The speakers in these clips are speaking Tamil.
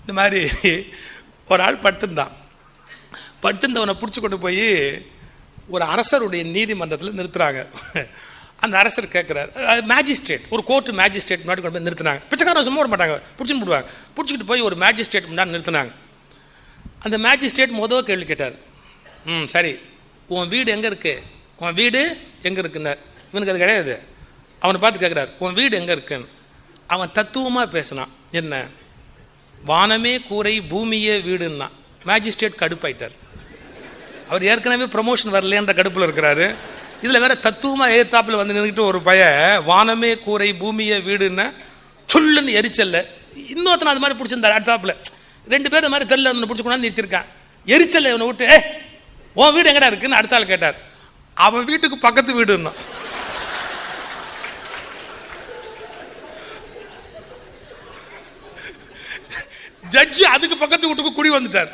இந்த மாதிரி ஒரு ஆள் படுத்திருந்தான். படுத்திருந்தவனை பிடிச்சி கொண்டு போய் ஒரு அரசருடைய நீதிமன்றத்தில் நிறுத்துறாங்க. அந்த அரசர் கேட்குறாரு மேஜிஸ்ட்ரேட் ஒரு கோர்ட்டு மேஜிஸ்ட்ரேட் முன்னாடி கொண்டு போய் நிறுத்தினாங்க. பிச்சைக்காரன் சும்மா விட மாட்டாங்க. பிடிச்சின்னு போடுவாங்க. பிடிச்சிக்கிட்டு போய் ஒரு மேஜிஸ்ட்ரேட் முன்னாடி நிறுத்தினாங்க. அந்த மேஜிஸ்ட்ரேட் முதல் கேள்வி கேட்டார். ம் சரி. உன் வீடு எங்கே இருக்கு? உன் வீடு எங்கே இருக்குன்னார். இவனுக்கு அது கிடையாது. அவனை பார்த்து கேட்குறாரு உன் வீடு எங்கே இருக்குன்னு? அவன் தத்துவமாக பேசினான். என்ன? வானமே கூரை பூமியே வீடுன்னா. மேஜிஸ்ட்ரேட் கடுப்பாயிட்டார். அவர் ஏற்கனவே ப்ரமோஷன் வரலன்ற கடுப்பில் இருக்கிறாரு. இதில் வேற தத்துவமாக ஏத்தாப்பில் வந்து நின்றுக்கிட்டு ஒரு பய வானமே கூரை பூமியே வீடுன்னா சொல்லுன்னு எரிச்சல்ல. இன்னொருத்தனை அது மாதிரி பிடிச்சிருந்தார் அடுத்தாப்பில். ரெண்டு பேர் அது மாதிரி தெரியல ஒன்று பிடிச்சி கொண்டாந்து நிறுத்திருக்கான். எரிச்சல்ல இவனை விட்டு ஏ உன் வீடு எங்கடா இருக்குன்னு? அடுத்த ஆள் கேட்டார். அவன் வீட்டுக்கு பக்கத்து வீடுன்னா. ஜட்ஜி அதுக்கு பக்கத்து வீட்டுக்கு குடி வந்துட்டார்.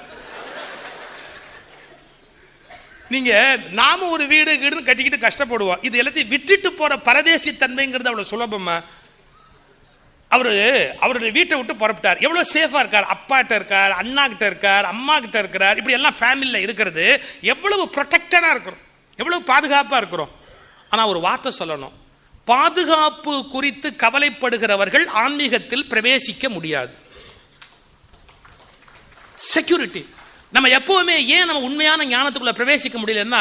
நீங்க நாம ஒரு வீடு வீடுன்னு கட்டிக்கிட்டு கஷ்டப்படுவோம் இது எல்லாத்தையும் விட்டுட்டு போற பரதேசி தன்மைங்கிறது அவ்வளவு சுலபமா? அவரு அவருடைய வீட்டை விட்டு புறப்பட்டார். எவ்வளவு சேஃபா இருக்கார்? அப்பாட்ட இருக்கார் அண்ணா கிட்ட இருக்கார் அம்மா கிட்ட இருக்கிறார். இப்படி எல்லாம் ஃபேமிலியில் இருக்கிறது. எவ்வளவு ப்ரொடெக்டடா இருக்கிறோம். எவ்வளவு பாதுகாப்பா இருக்கிறோம். ஆனா ஒரு வார்த்தை சொல்லணும். பாதுகாப்பு குறித்து கவலைப்படுகிறவர்கள் ஆன்மீகத்தில் பிரவேசிக்க முடியாது. செக்யூரிட்டி நம்ம எப்பவுமே ஏன் நம்ம உண்மையான ஞானத்துக்குள்ள பிரவேசிக்க முடியலன்னா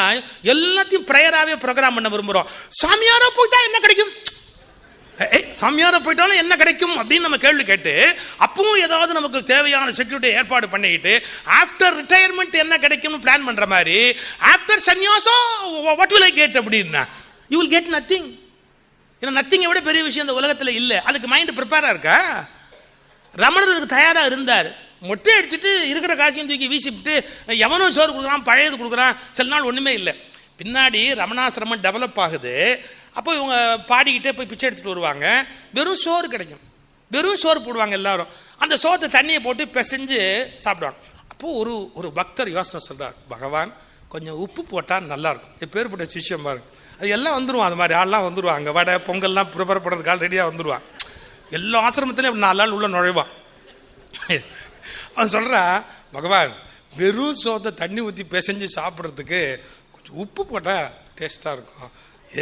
எல்லாத்தையும் ப்ரேயராகவே ப்ரோக்ராம் பண்ண விரும்புகிறோம் சாமியாரா போயிட்டா என்ன கிடைக்கும்? ஏய் சாமியாரா போயிட்டாலும் என்ன கிடைக்கும் அப்படின்னு நம்ம கேள்வி கேட்டு அப்பவும் ஏதாவது நமக்கு தேவையான செக்யூரிட்டி ஏற்பாடு பண்ணிக்கிட்டு ஆஃப்டர் ரிட்டையர்மெண்ட் என்ன கிடைக்கும்னு பிளான் பண்ணுற மாதிரி ஆஃப்டர் சன்னியாசம் வாட் வில் ஐ கெட் அப்படின்னா யூ வில் கெட் நத்திங் ஏன்னா நத்திங்கை விட பெரிய விஷயம் இந்த உலகத்தில் இல்லை. அதுக்கு மைண்ட் ப்ரிப்பேராக இருக்கா? ரமணர் தயாராக இருந்தார். மொட்டை அடிச்சுட்டு இருக்கிற காசையும் தூக்கி வீசிவிட்டு எவனோ சோறு கொடுக்குறான் பழையது கொடுக்குறான் சில நாள் ஒன்றுமே இல்லை. பின்னாடி ரமணாசிரமம் டெவலப் ஆகுது. அப்போ இவங்க பாடிக்கிட்டே போய் பிச்சை எடுத்துகிட்டு வருவாங்க. வெறும் சோறு கிடைக்கும். வெறும் சோறு போடுவாங்க எல்லாரும். அந்த சோத்தை தண்ணியை போட்டு பிசைஞ்சு சாப்பிடுவாங்க. அப்போது ஒரு ஒரு பக்தர் யோசனை சொல்கிறார் பகவான் கொஞ்சம் உப்பு போட்டால் நல்லாயிருக்கும். இது பேர்பட்ட சிஷ்யம் பாருங்க. அது எல்லாம் வந்துருவான் அது மாதிரி ஆள்லாம் வந்துடுவாங்க வடை பொங்கல்லாம் ப்ரிப்பேர் பண்ணுறதுக்கு ரெடியாக வந்துடுவான் எல்லா ஆசிரமத்திலையும் நாலு நாள் உள்ள நுழைவான். அவன் சொல்கிறா பகவான் வெறும் சோத்தை தண்ணி ஊற்றி பிசைஞ்சு சாப்பிட்றதுக்கு கொஞ்சம் உப்பு போட்டால் டேஸ்ட்டாக இருக்கும்.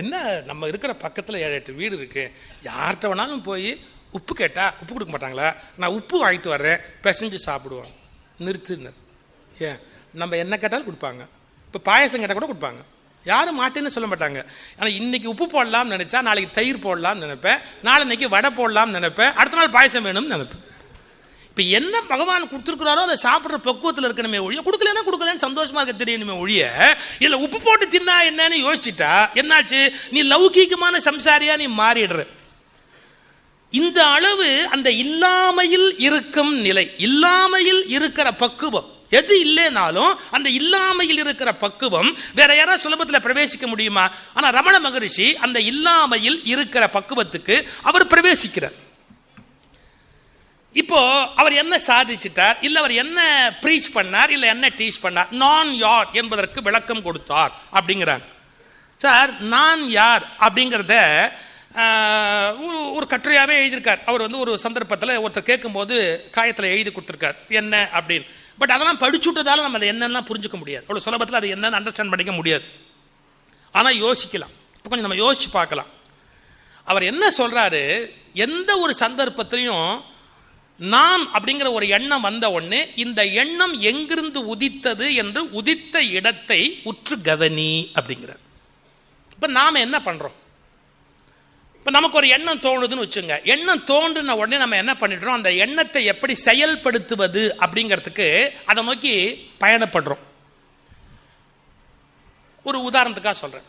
என்ன நம்ம இருக்கிற பக்கத்தில் ஏழு எட்டு வீடு இருக்குது யார்கிட்ட வேணாலும் போய் உப்பு கேட்டால் உப்பு கொடுக்க மாட்டாங்களா? நான் உப்பு வாங்கிட்டு வர்றேன் பிசைஞ்சு சாப்பிடுவோம். நிறுத்துன்னு. ஏன்? நம்ம என்ன கேட்டாலும் கொடுப்பாங்க. இப்போ பாயசம் கேட்டால் கூட கொடுப்பாங்க. யாரும் மாட்டேன்னு சொல்ல மாட்டாங்க. ஆனால் இன்னைக்கு உப்பு போடலாம்னு நினச்சா நாளைக்கு தயிர் போடலாம்னு நினைப்பேன். நாளைக்கு வடை போடலாம்னு நினைப்பேன். அடுத்த நாள் பாயசம் வேணும்னு நினைப்பேன். இப்போ என்ன பகவான் கொடுத்துருக்குறாரோ அதை சாப்பிட்ற பக்குவத்தில் இருக்கணுமே ஒழிய கொடுக்கலன்னா கொடுக்கலன்னு சந்தோஷமா இருக்க தெரியணுமே ஒழிய இல்லை உப்பு போட்டு தின்னா என்னன்னு யோசிச்சுட்டா என்னாச்சு? நீ லௌகீகமான சம்சாரியா நீ மாறிடுற. இந்த அளவு அந்த இல்லாமையில் இருக்கும் நிலை இல்லாமையில் இருக்கிற பக்குவம். எது இல்லைனாலும் அந்த இல்லாமையில் இருக்கிற பக்குவம் வேற யாராவது சுலபத்தில் பிரவேசிக்க முடியுமா? ஆனால் ரமண மகரிஷி அந்த இல்லாமையில் இருக்கிற பக்குவத்துக்கு அவர் பிரவேசிக்கிறார். இப்போ அவர் என்ன சாதிச்சிட்டார்? இல்லை அவர் என்ன ப்ரீச் பண்ணார்? இல்லை என்ன டீச் பண்ணார்? நான் யார் என்பதற்கு விளக்கம் கொடுத்தார் அப்படிங்கிறார். சார் நான் யார் அப்படிங்கிறத ஒரு ஒரு கட்டுரையாகவே எழுதியிருக்கார். அவர் வந்து ஒரு சந்தர்ப்பத்தில் ஒருத்தர் கேட்கும்போது காயத்தில் எழுதி கொடுத்துருக்கார். என்ன அப்படின்னு. பட் அதெல்லாம் படிச்சு விட்டதால நம்ம அதை என்னெல்லாம் புரிஞ்சுக்க முடியாது. அவ்வளோ சுலபத்தில் அது என்னன்னு அண்டர்ஸ்டாண்ட் பண்ணிக்க முடியாது. ஆனால் யோசிக்கலாம். இப்போ கொஞ்சம் நம்ம யோசிச்சு பார்க்கலாம். அவர் என்ன சொல்கிறாரு எந்த ஒரு சந்தர்ப்பத்திலையும் நான் அப்படிங்கிற ஒரு எண்ணம் வந்த உடனே இந்த எண்ணம் எங்கிருந்து உதித்தது என்று உதித்த இடத்தை உற்று கவனி அப்படிங்கிறார். இப்போ நாம் என்ன பண்ணுறோம் இப்போ நமக்கு ஒரு எண்ணம் தோணுதுன்னு வச்சுங்க. எண்ணம் தோன்றின உடனே நம்ம என்ன பண்ணிடுறோம்? அந்த எண்ணத்தை எப்படி செயல்படுத்துவது அப்படிங்கிறதுக்கு அதை நோக்கி பயணப்படுறோம். ஒரு உதாரணத்துக்காக சொல்கிறேன்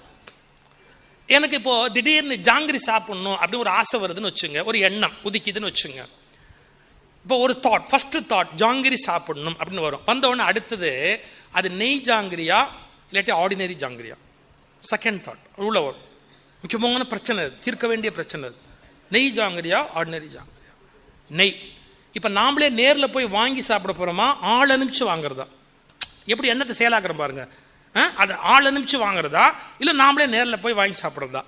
எனக்கு இப்போது திடீர்னு ஜாங்கிரி சாப்பிட்ணும் அப்படி ஒரு ஆசை வருதுன்னு வச்சுங்க. ஒரு எண்ணம் உதிக்குதுன்னு வச்சுங்க. இப்போ ஒரு தாட் ஃபஸ்ட்டு தாட் ஜாங்கிரி சாப்பிடணும் அப்படின்னு வரும். வந்த அடுத்தது அது நெய் ஜாங்கிரியா இல்லாட்டி ஆர்டினரி ஜாங்கிரியா? செகண்ட் தாட் உள்ள வரும். முக்கியமான பிரச்சனை அது தீர்க்க வேண்டிய பிரச்சனை அது. நெய் ஜாங்கிரியா ஆர்டினரி ஜாங்கிரியா? நெய். இப்போ நாமளே நேரில் போய் வாங்கி சாப்பிட போகிறோமா ஆள் அனுப்பிச்சு வாங்குறதா? எப்படி எண்ணத்தை செயலாக்குறோம் பாருங்க. அது ஆள் அனுப்பிச்சு வாங்குறதா? இல்லை நாமளே நேரில் போய் வாங்கி சாப்பிட்றதா?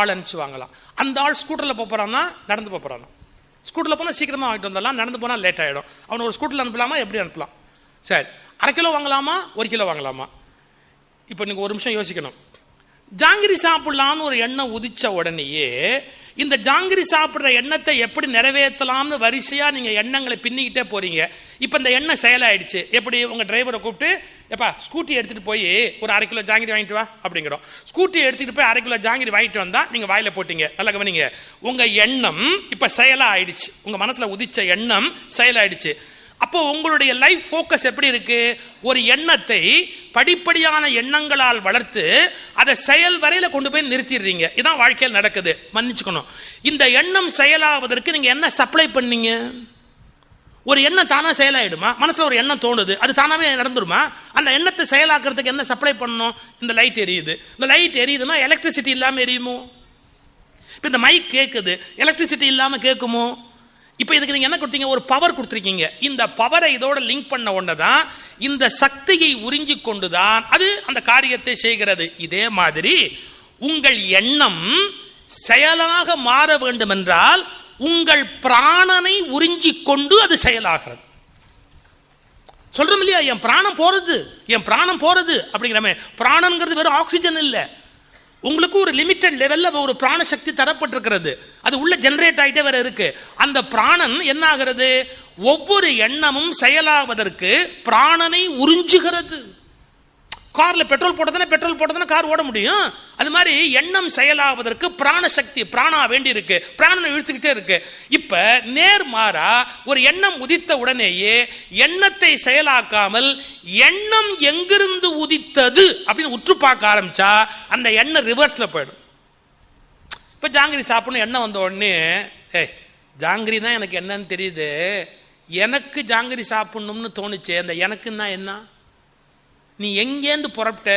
ஆள் அனுப்பிச்சு வாங்கலாம். அந்த ஆள் ஸ்கூட்டரில் போகிறான்னா நடந்து போகிறானா ஸ்கூட்டரில் போனால் சீக்கிரமாக வாங்கிட்டு வந்துடலாம். நடந்து போனால் லேட் ஆகிடும் அவனை ஒரு ஸ்கூட்டரில் அனுப்பலாமா? எப்படி அனுப்பலாம்? சரி. அரை கிலோ வாங்கலாமா? ஒரு கிலோ வாங்கலாமா? இப்போ நீங்கள் ஒரு நிமிஷம் யோசிக்கணும். ஜாங்கிரி சாப்பிடலான்னு ஒரு எண்ணம் உதிச்ச உடனேயே இந்த ஜாங்கிரி சாப்பிட்ற எண்ணத்தை எப்படி நிறைவேற்றலாம்னு வரிசையாக நீங்கள் எண்ணங்களை பின்னிக்கிட்டே போறீங்க. இப்போ இந்த எண்ணம் செயலாயிடுச்சு. எப்படி? உங்கள் டிரைவரை கூப்பிட்டு எப்பா ஸ்கூட்டி எடுத்துகிட்டு போய் ஒரு அரை கிலோ ஜாங்கிரி வாங்கிட்டு வா அப்படிங்கிறோம். ஸ்கூட்டி எடுத்துகிட்டு போய் அரை கிலோ ஜாங்கிரி வாங்கிட்டு வந்தால் நீங்கள் வாயில் போட்டீங்க. நல்லா கவனிங்க. உங்கள் எண்ணம் இப்போ செயலாக ஆயிடுச்சு உங்கள் மனசில் உதிச்ச எண்ணம் செயலாயிடுச்சு. அப்போ உங்களுடைய லைஃப் ஃபோக்கஸ் எப்படி இருக்கு? ஒரு எண்ணத்தை படிப்படியான எண்ணங்களால் வளர்த்து அதை செயல் வரையில கொண்டு போய் நிறுத்திடுறீங்க. இதான் வாழ்க்கையில் நடக்குது. மன்னிச்சுக்கணும். இந்த எண்ணம் செயலாவதற்கு நீங்க என்ன சப்ளை பண்ணீங்க? ஒரு எண்ணம் தானா செயலாயிடுமா? மனசுல ஒரு எண்ணம் தோணுது. அது தானாவே நடந்துருமா? அந்த எண்ணத்தை செயலாக்குறதுக்கு என்ன சப்ளை பண்ணணும்? இந்த லைட் எரியுது. இந்த லைட் எரியுதுன்னா எலக்ட்ரிசிட்டி இல்லாமல் எரியுமோ? இப்போ இந்த மைக் கேட்குது எலக்ட்ரிசிட்டி இல்லாமல் கேட்குமோ இப்போ இதுக்கு நீங்கள் என்ன கொடுத்தீங்க? ஒரு பவர் கொடுத்துருக்கீங்க. இந்த பவரை இதோட லிங்க் பண்ண ஒன்று தான் இந்த சக்தியை உறிஞ்சி கொண்டு தான் அது அந்த காரியத்தை செய்கிறது. இதே மாதிரி உங்கள் எண்ணம் செயலாக மாற வேண்டும் என்றால் உங்கள் பிராணனை உறிஞ்சி கொண்டு அது செயலாகிறது. சொல்றோம் இல்லையா? என் பிராணம் போறது என் பிராணம் போறது அப்படிங்கிறமே பிராணங்கிறது வெறும் ஆக்சிஜன் இல்லை. உங்களுக்கு ஒரு லிமிட்டட் லெவலில் ஒரு பிராணசக்தி தரப்பட்டிருக்கிறது. அது உள்ள ஜென்ரேட் ஆகிட்டே வேற இருக்கு. அந்த பிராணன் என்ன ஆகிறது ஒவ்வொரு எண்ணமும் செயலாவதற்கு பிராணனை உறிஞ்சுகிறது. காரில் பெட்ரோல் போட்டதானே பெட்ரோல் போட்டதானே கார் ஓட முடியும். அது மாதிரி எண்ணம் செயலாவதற்கு பிராண சக்தி பிராணா வேண்டி இருக்கு. பிராணனை இழுத்துக்கிட்டே இருக்கு. நேர் நேர்மாறா ஒரு எண்ணம் உதித்த உடனேயே எண்ணத்தை செயலாக்காமல் எண்ணம் எங்கிருந்து உதித்தது அப்படின்னு உற்று பார்க்க ஆரம்பிச்சா அந்த எண்ணம் ரிவர்ஸ்ல போயிடும். இப்போ ஜாங்கிரி சாப்பிடணும் எண்ணம் வந்த உடனே ஏய் ஜாங்கிரி தான் எனக்கு என்னன்னு தெரியுது. எனக்கு ஜாங்கிரி சாப்பிடணும்னு தோணுச்சு அந்த எனக்குன்னா என்ன? நீ எங்கேருந்து புறப்பட்ட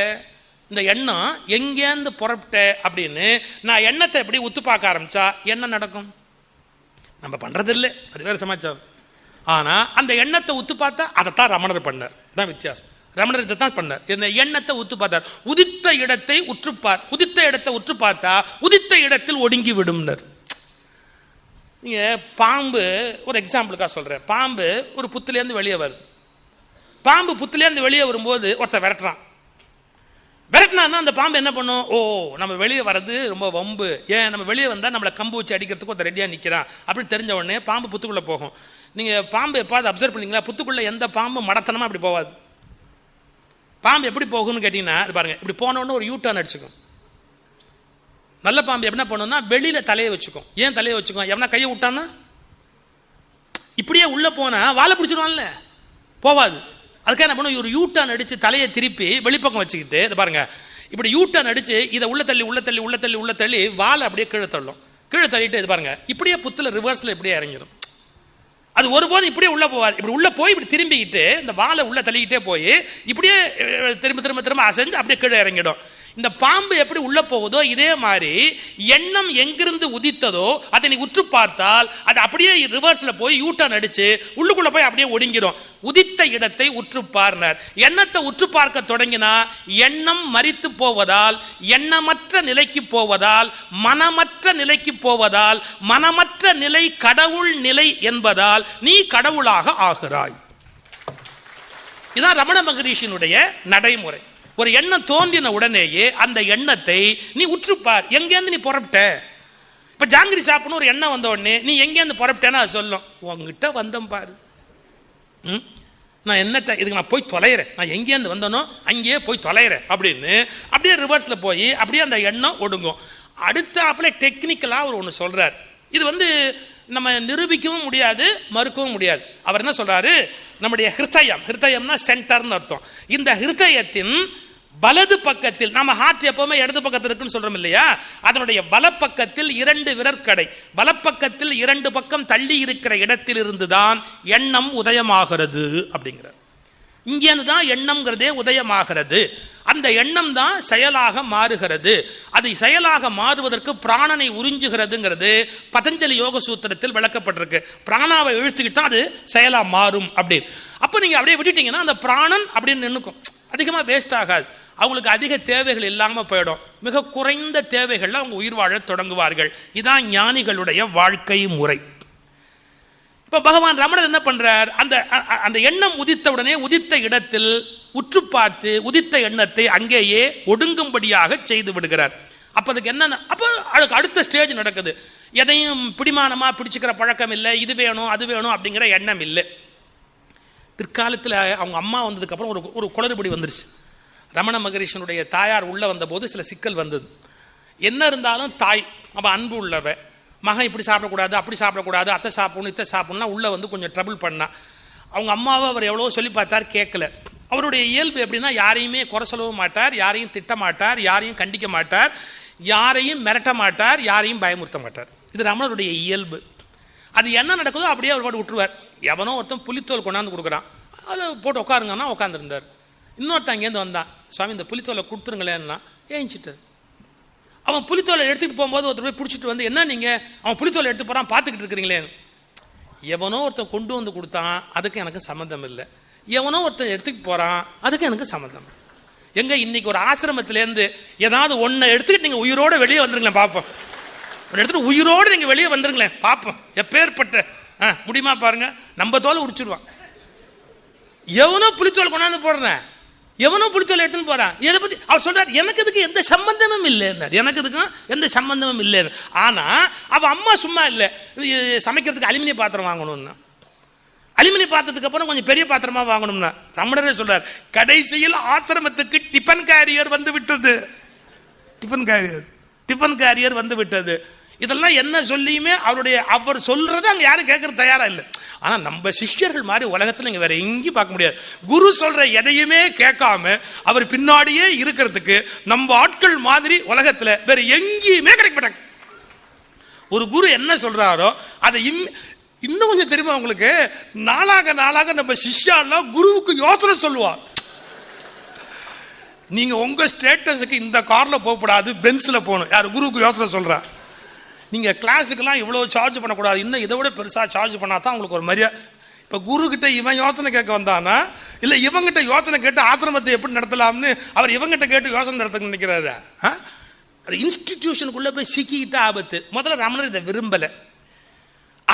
இந்த எண்ணம் எங்கேருந்து புறப்பட்ட அப்படின்னு நான் எண்ணத்தை எப்படி உத்து பார்க்க ஆரம்பிச்சா என்ன நடக்கும்? நம்ம பண்றது இல்லை அது வேற சமாச்சாரம். ஆனா அந்த எண்ணத்தை உத்து பார்த்தா அதைத்தான் ரமணர் பண்ணார். தான் வித்தியாசம். ரமணர் இதை தான் பண்ணார். இந்த எண்ணத்தை உத்து பார்த்தார். உதித்த இடத்தை உற்றுப்பார். உதித்த இடத்தை உற்று பார்த்தா உதித்த இடத்தில் ஒடுங்கி விடும்னர் நீங்க பாம்பு ஒரு எக்ஸாம்பிளுக்காக சொல்றேன். பாம்பு ஒரு புத்துலேருந்து வெளியே வருது. பாம்பு புத்துலேருந்து வெளியே வரும்போது ஒருத்தன் விரட்டுறான். விரட்டினான்னா அந்த பாம்பு என்ன பண்ணும்? ஓ நம்ம வெளியே வர்றது ரொம்ப வம்பு. ஏன்? நம்ம வெளியே வந்தால் நம்மளை கம்பு வச்சு அடிக்கிறதுக்கு ஒருத்தர் ரெடியாக நிற்கிறான் அப்படின்னு தெரிஞ்ச உடனே பாம்பு புத்துக்குள்ளே போகும். நீங்கள் பாம்பு எப்பாவது அப்சர்வ் பண்ணீங்களா? புத்துக்குள்ளே எந்த பாம்பு மடத்தனமாக அப்படி போகாது பாம்பு எப்படி போகும்னு கேட்டிங்கன்னா அது பாருங்கள் இப்படி போன ஒரு யூட்டர்ன் அடிச்சுக்கும். நல்ல பாம்பு என்ன பண்ணும்னா வெளியில் தலையை வச்சுக்கும். ஏன் தலையை வச்சுக்கும்? எவனா கையை விட்டான்னா? இப்படியே உள்ளே போனால் வாழை பிடிச்சிருவான்ல. போவாது. அதுக்காக என்ன பண்ணும்? ஒரு யூட்டான் அடிச்சு தலையை திருப்பி வெளிப்பக்கம் வச்சுக்கிட்டு இதை பாருங்க. இப்படி யூட்டான் அடிச்சு இதை உள்ள தள்ளி உள்ள தள்ளி உள்ள தள்ளி உள்ள தள்ளி வாழை அப்படியே கீழே தள்ளும். கீழே தள்ளிட்டு இது பாருங்க. இப்படியே புத்துல ரிவர்ஸில் இப்படியே இறங்கிடும் அது ஒருபோதும் இப்படியே உள்ள போவாது. இப்படி உள்ள போய் இப்படி திரும்பிக்கிட்டு இந்த வாழை உள்ள தள்ளிக்கிட்டே போய் இப்படியே திரும்ப திரும்ப திரும்ப அசைஞ்சு அப்படியே கீழே இறங்கிடும். இந்த பாம்பு எப்படி உள்ள போகுதோ இதே மாதிரி எண்ணம் எங்கிருந்து உதித்ததோ அதை நீ உற்று பார்த்தால் அது அப்படியே ரிவர்ஸ்ல போய் யூட்டர்ன் அடிச்சு உள்ளுக்குள்ள போய் அப்படியே ஒடுங்கிடும் உதித்த இடத்தை உற்று பார்னர். எண்ணத்தை உற்று பார்க்க தொடங்கினா எண்ணம் மறித்து போவதால் எண்ணமற்ற நிலைக்கு போவதால் மனமற்ற நிலைக்கு போவதால் மனமற்ற நிலை கடவுள் நிலை என்பதால் நீ கடவுளாக ஆகிறாய். இதான் ரமண மகரிஷினுடைய நடைமுறை. ஒரு எண்ணம் தோன்றின உடனேயே அந்த எண்ணத்தை நீ உற்றுப்பார். எங்கேருந்து நீ புறப்பட்ட? இப்போ ஜாங்கிரி சாப்பிட்ணும் ஒரு எண்ணம் வந்த உடனே நீ எங்கேருந்து புறப்பட்டேன்னு அது சொல்லும். உங்ககிட்ட வந்தம் பாரு. ம்? நான் என்னத்த இதுக்கு நான் போய் தொலைகிறேன் நான் எங்கேருந்து வந்தனோ அங்கேயே போய் தொலைகிறேன் அப்படின்னு அப்படியே ரிவர்ஸில் போய் அப்படியே அந்த எண்ணம் ஒடுங்கும். அடுத்த ஆப்பில் டெக்னிக்கலாக அவர் ஒன்று சொல்கிறார் இது வந்து நம்ம நிரூபிக்கவும் முடியாது மறுக்கவும் முடியாது. அவர் என்ன சொல்கிறாரு நம்முடைய ஹிருதயம். ஹிருதயம்னா சென்டர்னு அர்த்தம். இந்த ஹிருதயத்தின் வலது பக்கத்தில் நம்ம ஹார்ட் எப்பவுமே இடது பக்கத்தில் இருக்குன்னு சொல்றோம் இல்லையா? அதனுடைய வலப்பக்கத்தில் இரண்டு விரற்கடை வலப்பக்கத்தில் இரண்டு பக்கம் தள்ளி இருக்கிற இடத்தில் இருந்துதான் எண்ணம் உதயமாகிறது அப்படிங்கிறார். இங்கேருந்து தான் எண்ணம்ங்கிறதே உதயமாகிறது. அந்த எண்ணம் தான் செயலாக மாறுகிறது. அது செயலாக மாறுவதற்கு பிராணனை உறிஞ்சுகிறதுங்கிறது பதஞ்சலி யோக சூத்திரத்தில் விளக்கப்பட்டிருக்கு. பிராணாவை இழுத்துக்கிட்டா அது செயலாக மாறும் அப்படின்னு. அப்போ நீங்கள் அப்படியே விட்டுட்டீங்கன்னா அந்த பிராணன் அப்படின்னு நின்றுக்கும் அதிகமாக வேஸ்ட் ஆகாது. அவங்களுக்கு அதிக தேவைகள் இல்லாமல் போயிடும். மிக குறைந்த தேவைகளில் அவங்க உயிர் வாழத் தொடங்குவார்கள். இதான் ஞானிகளுடைய வாழ்க்கை முறை. இப்போ பகவான் ரமணர் என்ன பண்ணுறார் அந்த அந்த எண்ணம் உதித்த உடனே உதித்த இடத்தில் உற்று பார்த்து உதித்த எண்ணத்தை அங்கேயே ஒடுங்கும்படியாக செய்து விடுகிறார். அப்போ அதுக்கு என்னென்ன அப்போ அதுக்கு அடுத்த ஸ்டேஜ் நடக்குது. எதையும் பிடிமானமாக பிடிச்சிக்கிற பழக்கம் இல்லை. இது வேணும் அது வேணும் அப்படிங்கிற எண்ணம் இல்லை. பிற்காலத்தில் அவங்க அம்மா வந்ததுக்கப்புறம் ஒரு ஒரு குளறுபடி வந்துருச்சு. ரமண மகரிஷனுடைய தாயார் உள்ளே வந்தபோது சில சிக்கல் வந்தது. என்ன இருந்தாலும் தாய் அப்போ அன்பு உள்ளவ மகன் இப்படி சாப்பிடக்கூடாது அப்படி சாப்பிடக்கூடாது அத்தை சாப்பிடணும் இத்தை சாப்பிடணும்னா உள்ளே வந்து கொஞ்சம் ட்ரபிள் பண்ணா. அவங்க அம்மாவை அவர் எவ்வளோ சொல்லி பார்த்தார் கேட்கல. அவருடைய இயல்பு எப்படின்னா யாரையுமே குறை சொல்லவும் மாட்டார் யாரையும் திட்ட மாட்டார் யாரையும் கண்டிக்க மாட்டார் யாரையும் மிரட்ட மாட்டார் யாரையும் பயமுறுத்த மாட்டார். இது ரமணருடைய இயல்பு. அது என்ன நடக்குதோ அப்படியே அவர் பாட்டு விட்டுருவார். எவனோ ஒருத்தன் புலித்தோல் கொண்டாந்து கொடுக்குறான். அதில் போட்டு உட்காருங்கன்னா உட்காந்துருந்தார் இன்னொருத்தன் அங்கேருந்து வந்தான் சுவாமி இந்த புலித்தோலை கொடுத்துருங்களேன்னா ஏஞ்சிட்டார். அவன் புலித்தோலை எடுத்துகிட்டு போகும்போது ஒருத்தர் போய் பிடிச்சிட்டு வந்து என்ன நீங்கள் அவன் புலித்தோலை எடுத்து போகிறான் பார்த்துக்கிட்டு இருக்கிறீங்களே. எவனோ ஒருத்தன் கொண்டு வந்து கொடுத்தான் அதுக்கு எனக்கு சம்மந்தம் இல்லை. எவனோ ஒருத்தன் எடுத்துக்கிட்டு போகிறான் அதுக்கு எனக்கு சம்மந்தம் எங்க இன்னைக்கு ஒரு ஆசிரமத்திலேருந்து ஏதாவது ஒன்றை எடுத்துக்கிட்டு நீங்கள் உயிரோடு வெளியே வந்துருங்களேன் பார்ப்போம் எடுத்துகிட்டு உயிரோடு நீங்கள் வெளியே வந்துருங்களேன் பார்ப்போம் எப்பேற்பட்ட ஆ முடியுமா பாருங்க நம்ம தோலை உரிச்சிருவான். எவனோ புளித்தோல் கொண்டாந்து போடுறேன். எவனோ புளித்தோல் எடுத்துன்னு போறான். இதை பத்தி? அவர் சொல்கிறார் எனக்கு இதுக்கு எந்த சம்பந்தமும் இல்லைன்னார். எனக்கு இதுக்கும் எந்த சம்பந்தமும் இல்லைன்னு. ஆனா அவ அம்மா சும்மா இல்லை. சமைக்கிறதுக்கு அலுமினிய பாத்திரம் வாங்கணும்னா. அலுமினிய பாத்திரத்துக்கு அப்புறம் கொஞ்சம் பெரிய பாத்திரமா வாங்கணும்னா. ரமணரே சொல்றார் கடைசியில் ஆசிரமத்துக்கு டிபன் கேரியர் வந்து விட்டது. Tiffin carrier. டிஃபன் கேரியர் வந்து விட்டது. இதெல்லாம் என்ன சொல்லியுமே அவருடைய அவர் சொல்றது அங்க யாரும் கேட்கறது தயாரா இல்லை. ஆனா நம்ம சிஷ்யர்கள் மாதிரி உலகத்துல நீங்க வேற எங்கேயும் பார்க்க முடியாது. குரு சொல்ற எதையுமே கேட்காம அவர் பின்னாடியே இருக்கிறதுக்கு நம்ம ஆட்கள் மாதிரி உலகத்துல வேற எங்கேயுமே கிடைக்க மாட்டாங்க. ஒரு குரு என்ன சொல்றாரோ அதை இம் இன்னும் கொஞ்சம் தெரியுமா உங்களுக்கு? நாளாக நாளாக நம்ம சிஷ்யாலாம் குருவுக்கு யோசனை சொல்லுவார். நீங்க உங்க ஸ்டேட்டஸுக்கு இந்த கார்ல போகக்கூடாது பென்ஸ்ல போகணும். யார் குருவுக்கு யோசனை சொல்றேன் நீங்கள் கிளாஸுக்கெல்லாம் இவ்வளோ சார்ஜ் பண்ணக்கூடாது. இன்னும் இதை விட பெருசாக சார்ஜ் பண்ணால் தான் உங்களுக்கு ஒரு மரியாதை இப்போ குரு இவன் யோசனை கேட்க வந்தானா? இல்லை இவங்கிட்ட யோசனை கேட்டு ஆசிரமத்தை எப்படி நடத்தலாம்னு அவர் இவங்கிட்ட கேட்டு யோசனை நடத்த நினைக்கிறாரு. அது இன்ஸ்டிடியூஷனுக்குள்ளே போய் சிக்கிக்கிட்ட ஆபத்து. முதல்ல ரமணர் இதை விரும்பலை.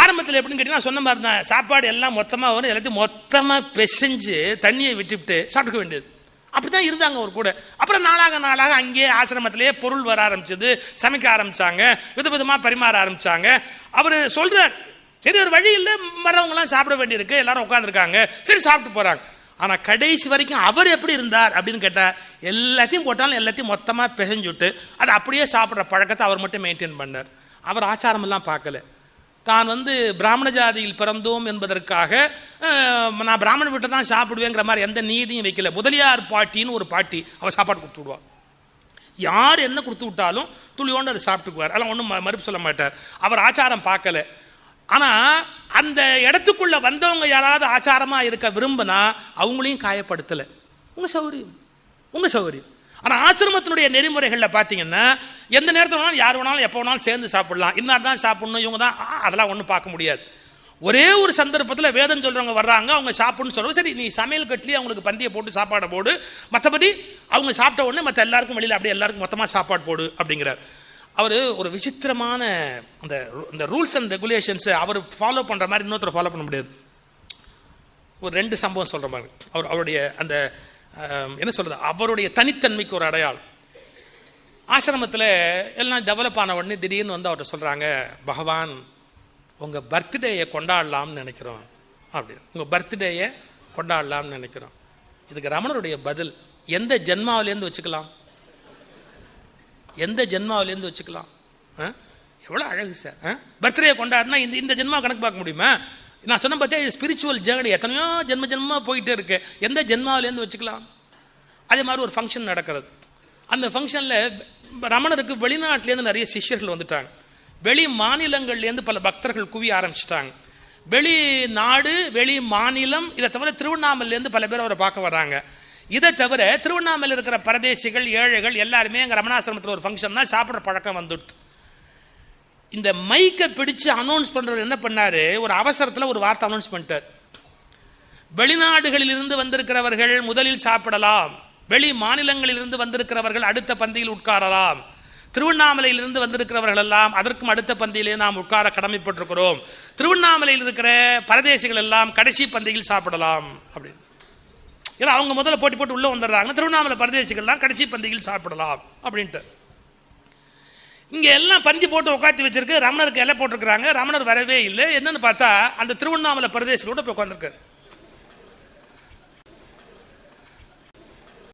ஆரம்பத்தில் எப்படின்னு கேட்டீங்கன்னா சொன்ன மாதிரி தான் சாப்பாடு எல்லாம் மொத்தமாக வரும். எல்லாத்தையும் மொத்தமாக பிசைஞ்சு தண்ணியை விட்டுவிட்டு சாப்பிட்டுக்க வேண்டியது. அப்படிதான் இருந்தாங்க ஒரு கூட. அப்புறம் நாளாக நாளாக அங்கேயே ஆசிரமத்திலேயே பொருள் வர ஆரம்பிச்சது. சமைக்க ஆரம்பிச்சாங்க. விதவிதமா பரிமாற ஆரம்பிச்சாங்க. அவர் சொல்றார் சரி ஒரு வழி இல்லை. மற்றவங்கலாம் சாப்பிட வேண்டியிருக்கு. எல்லாரும் உட்காந்துருக்காங்க சரி சாப்பிட்டு போறாங்க. ஆனால் கடைசி வரைக்கும் அவர் எப்படி இருந்தார் அப்படின்னு கேட்டால் எல்லாத்தையும் போட்டாலும் எல்லாத்தையும் மொத்தமாக பிசைஞ்சு விட்டு அதை அப்படியே சாப்பிட்ற பழக்கத்தை அவர் மட்டும் மெயின்டைன் பண்ணார். அவர் ஆச்சாரமெல்லாம் பார்க்கல. தான் வந்து பிராமண ஜாதியில் பிறந்தோம் என்பதற்காக நான் பிராமண வீட்டை தான் சாப்பிடுவேங்கிற மாதிரி எந்த நீதியும் வைக்கல. முதலியார் பாட்டின்னு ஒரு பாட்டி அவர் சாப்பாடு கொடுத்து யார் என்ன கொடுத்து விட்டாலும் துளியோண்டு அதை சாப்பிட்டுக்குவார். அதெல்லாம் ஒன்றும் மறுப்பு சொல்ல மாட்டார். அவர் ஆச்சாரம் பார்க்கல. ஆனால் அந்த இடத்துக்குள்ளே வந்தவங்க யாராவது ஆச்சாரமாக இருக்க விரும்பினா அவங்களையும் காயப்படுத்தலை. உங்கள் சௌகரியம் உங்கள் சௌகரியம் ஆனால் ஆசிரமத்தினுடைய நெறிமுறைகளில் பார்த்தீங்கன்னா எந்த நேரத்தில் வேணாலும் யார் வேணாலும் எப்போ வேணாலும் சேர்ந்து சாப்பிடலாம். இன்னார் தான் சாப்பிடணும் இவங்க தான் அதெல்லாம் ஒன்றும் பார்க்க முடியாது. ஒரே ஒரு சந்தர்ப்பத்தில் வேதம் சொல்கிறவங்க வர்றாங்க அவங்க சாப்பிடணும்னு சொல்றோம் சரி நீ சமையல் கட்டிலே அவங்களுக்கு பந்தியை போட்டு சாப்பாடை போடு. மற்றபடி அவங்க சாப்பிட்ட உடனே மற்ற எல்லாருக்கும் வெளியில் அப்படியே எல்லாருக்கும் மொத்தமாக சாப்பாடு போடு அப்படிங்கிறார். அவர் ஒரு விசித்திரமான அந்த இந்த ரூல்ஸ் அண்ட் ரெகுலேஷன்ஸை அவர் ஃபாலோ பண்ணுற மாதிரி இன்னொருத்தர் ஃபாலோ பண்ண முடியாது. ஒரு ரெண்டு சம்பவம் சொல்கிற மாதிரி. அவர் அவருடைய அந்த என்ன சொல்றது? அவருடைய தனித்தன்மைக்கு ஒரு அடையாளம். ஆசிரமத்தில் எல்லாம் டெவலப் ஆன உடனே திடீர்னு வந்து அவர்கிட்ட சொல்கிறாங்க பகவான் உங்கள் பர்த்டேயை கொண்டாடலாம்னு நினைக்கிறோம். அப்படின்னு. உங்கள் பர்த்டேயை கொண்டாடலாம்னு நினைக்கிறோம். இதுக்கு ரமணருடைய பதில் எந்த ஜென்மாவிலேருந்து வச்சுக்கலாம்? எந்த ஜென்மாவிலேருந்து வச்சுக்கலாம்? எவ்வளோ அழகு சார் பர்த்டே கொண்டாடினா இந்த இந்த ஜென்மா கணக்கு பார்க்க முடியுமா? நான் சொன்ன பார்த்தா ஸ்பிரிச்சுவல் ஜேர்னி எத்தனையோ ஜென்ம ஜென்மமாக போயிட்டே இருக்கு. எந்த ஜென்மாவிலேருந்து வச்சுக்கலாம்? அதே மாதிரி ஒரு ஃபங்க்ஷன் நடக்கிறது. அந்த ஃபங்க்ஷனில் ரமணருக்கு வெளிநாட்டிலேருந்து நிறைய சிஷ்யர்கள் வந்துட்டாங்க. வெளி மாநிலங்கள்லேருந்து பல பக்தர்கள் குவி ஆரம்பிச்சிட்டாங்க. வெளி நாடு வெளி மாநிலம் இதை தவிர திருவண்ணாமலையிலேருந்து பல பேர் அவரை பார்க்க வர்றாங்க. இதை தவிர திருவண்ணாமலையில் இருக்கிற பரதேசிகள் ஏழைகள் எல்லாருமே எங்கள் ரமணாசிரமத்தில் ஒரு ஃபங்க்ஷன் தான் சாப்பிட்ற பழக்கம் வந்துடுது. இந்த மைக்கை பிடிச்சு அனௌன்ஸ் பண்றவர் என்ன பண்ணாரு? ஒரு அவசரத்தில் ஒரு வார்த்தை அனௌன்ஸ் பண்ணிட்டார். வெளிநாடுகளில் இருந்து வந்திருக்கிறவர்கள் முதலில் சாப்பிடலாம். வெளி மாநிலங்களில் இருந்து வந்திருக்கிறவர்கள் அடுத்த பந்தியில் உட்காரலாம். திருவண்ணாமலையிலிருந்து வந்திருக்கிறவர்கள் எல்லாம் அதற்கும் அடுத்த பந்தியிலே நாம் உட்கார கடமைப்பட்டிருக்கிறோம். திருவண்ணாமலையில் இருக்கிற பரதேசிகள் எல்லாம் கடைசி பந்தியில் சாப்பிடலாம் அப்படின்னு. ஏன்னா அவங்க முதல்ல போட்டி போட்டு உள்ள வந்துடுறாங்க. திருவண்ணாமலை பரதேசிகள்லாம் கடைசி பந்தியில் சாப்பிடலாம் அப்படின்ட்டு. இங்கே எல்லாம் பந்தி போட்டு உட்காந்து வச்சிருக்கு. ரமணருக்கு இலை போட்டிருக்கிறாங்க. ரமணர் வரவே இல்லை. என்னன்னு பார்த்தா அந்த திருவண்ணாமலை பிரதேசத்தோடு போய் உட்காந்துருக்காரு